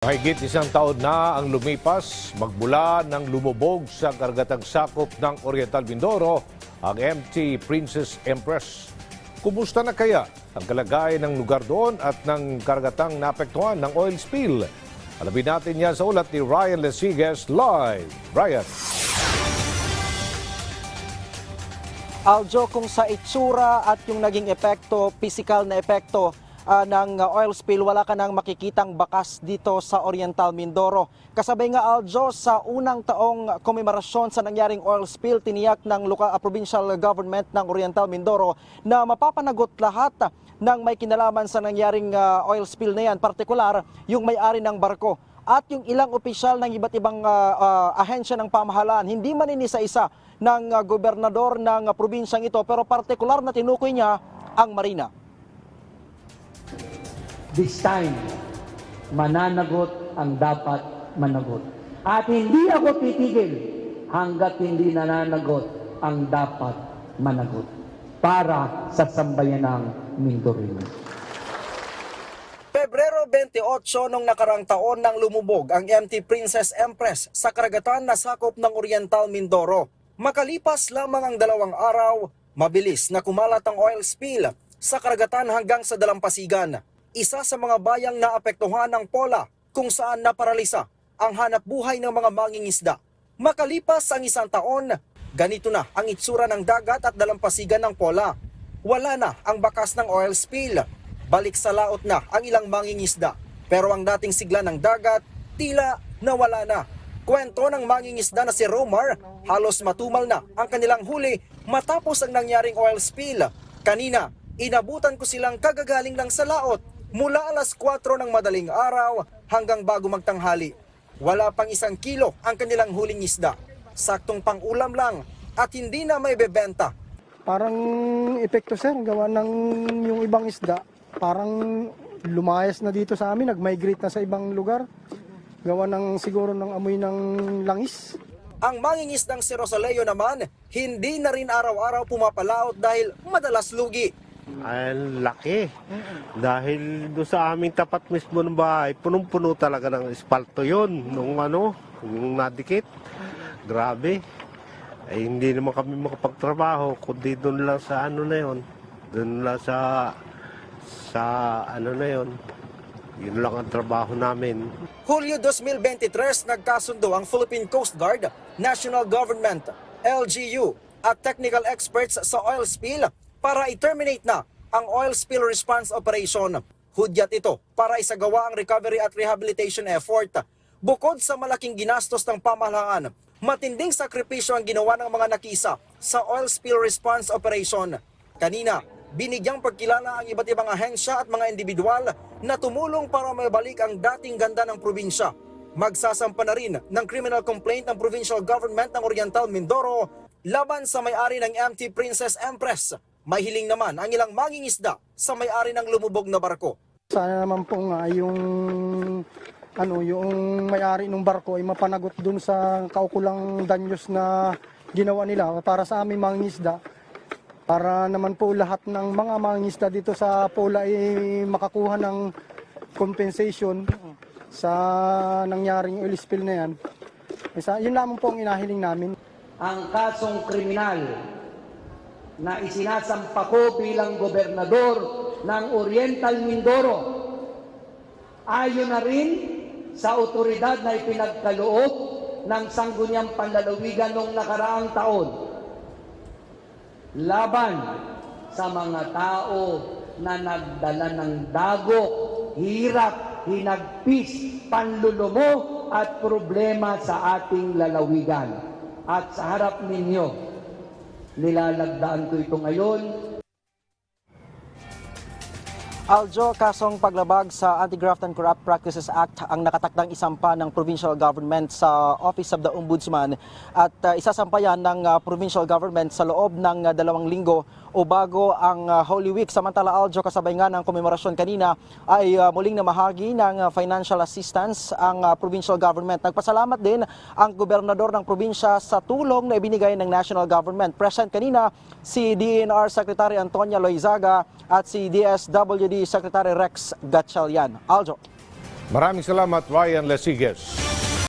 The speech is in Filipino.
Mahigit isang taon na ang lumipas magmula ng lumubog sa kargatang sakop ng Oriental Mindoro ang MT Princess Empress. Kumusta na kaya ang kalagayan ng lugar doon at ng kargatang naapektuhan ng oil spill? Alamin natin yan sa ulat ni Ryan Lesigues live. Ryan. Aljo, kung sa itsura at yung naging epekto, physical na epekto ah, ng oil spill, wala ka nang makikitang bakas dito sa Oriental Mindoro. Kasabay nga Aljo, sa unang taong komemorasyon sa nangyaring oil spill, tiniyak ng local, ah, provincial government ng Oriental Mindoro na mapapanagot lahat ah, ng may kinalaman sa nangyaring ah, oil spill na yan, partikular yung may-ari ng barko at yung ilang opisyal ng iba't ibang ah, ah, ahensya ng pamahalaan, hindi man inisa-isa ng ah, gobernador ng ah, probinsyang ito, pero partikular na tinukoy niya ang Marina. This time, mananagot ang dapat managot. At hindi ako titigil hanggat hindi nananagot ang dapat managot para sa sambayan ng Mindorino. Pebrero 28 nung nakarang taon nang lumubog ang MT Princess Empress sa karagatan na sakop ng Oriental Mindoro. Makalipas lamang ang dalawang araw, mabilis na kumalat ang oil spill sa karagatan hanggang sa dalampasigan. Isa sa mga bayang naapektuhan ng pola kung saan naparalisa ang hanap buhay ng mga mangingisda. Makalipas ang isang taon, ganito na ang itsura ng dagat at dalampasigan ng pola. Wala na ang bakas ng oil spill balik sa laot na ang ilang mangingisda. Pero ang dating sigla ng dagat, tila nawala na. Kwento ng mangingisda na si Romar, halos matumal na ang kanilang huli matapos ang nangyaring oil spill. Kanina, inabutan ko silang kagagaling lang sa laot mula alas 4 ng madaling araw hanggang bago magtanghali. Wala pang isang kilo ang kanilang huling isda. Saktong pang ulam lang at hindi na may bebenta Parang epekto sir, gawa ng yung ibang isda, parang lumayas na dito sa amin, nag-migrate na sa ibang lugar. Gawa ng siguro ng amoy ng langis. Ang mangingisdang si Rosaleo naman, hindi na rin araw-araw pumapalaot dahil madalas lugi. Ay, laki. Dahil doon sa aming tapat mismo ng bahay, punong-puno talaga ng espalto yon nung ano, yung nadikit. Grabe. Ay, hindi naman kami makapagtrabaho, kundi doon lang sa ano na yon. Doon lang sa, sa ano na yon. Yun lang ang trabaho namin. Hulyo 2023, nagkasundo ang Philippine Coast Guard, National Government, LGU at technical experts sa oil spill para i-terminate na ang oil spill response operation. Hudyat ito para isagawa ang recovery at rehabilitation effort. Bukod sa malaking ginastos ng pamahalaan, matinding sakripisyo ang ginawa ng mga nakisa sa oil spill response operation. Kanina, binigyang pagkilala ang iba't ibang ahensya at mga individual na tumulong para maibalik ang dating ganda ng probinsya. Magsasampa na rin ng criminal complaint ng provincial government ng Oriental Mindoro laban sa may-ari ng MT Princess Empress. May hiling naman ang ilang mangingisda sa may-ari ng lumubog na barko. Sana naman po nga yung ano yung may-ari ng barko ay mapanagot dun sa kaukulang danyos na ginawa nila para sa aming mga isda. Para naman po lahat ng mga mga isda dito sa Pola ay makakuha ng compensation sa nangyaring oil spill na yan. Isa, yun lamang po ang inahiling namin. Ang kasong kriminal na isinasampa ko bilang gobernador ng Oriental Mindoro ayon na rin sa otoridad na ipinagkaloob ng sangguniang panlalawigan noong nakaraang taon laban sa mga tao na nagdala ng dagok, hirap, hinagpis, panlulumo at problema sa ating lalawigan. At sa harap ninyo, nilalagdaan ko ito ngayon Aljo, kasong paglabag sa Anti-Graft and Corrupt Practices Act ang nakatakdang isampa ng provincial government sa Office of the Ombudsman at uh, isasampa ng uh, provincial government sa loob ng uh, dalawang linggo o bago ang uh, Holy Week. Samantala Aljo, kasabay nga ng komemorasyon kanina ay uh, muling namahagi ng uh, financial assistance ang uh, provincial government. Nagpasalamat din ang gobernador ng probinsya sa tulong na ibinigay ng national government. Present kanina si DNR Secretary Antonia Loizaga at si DSWD Secretary Rex Gatchalian. Aljo. Maraming salamat, Ryan Lesiges.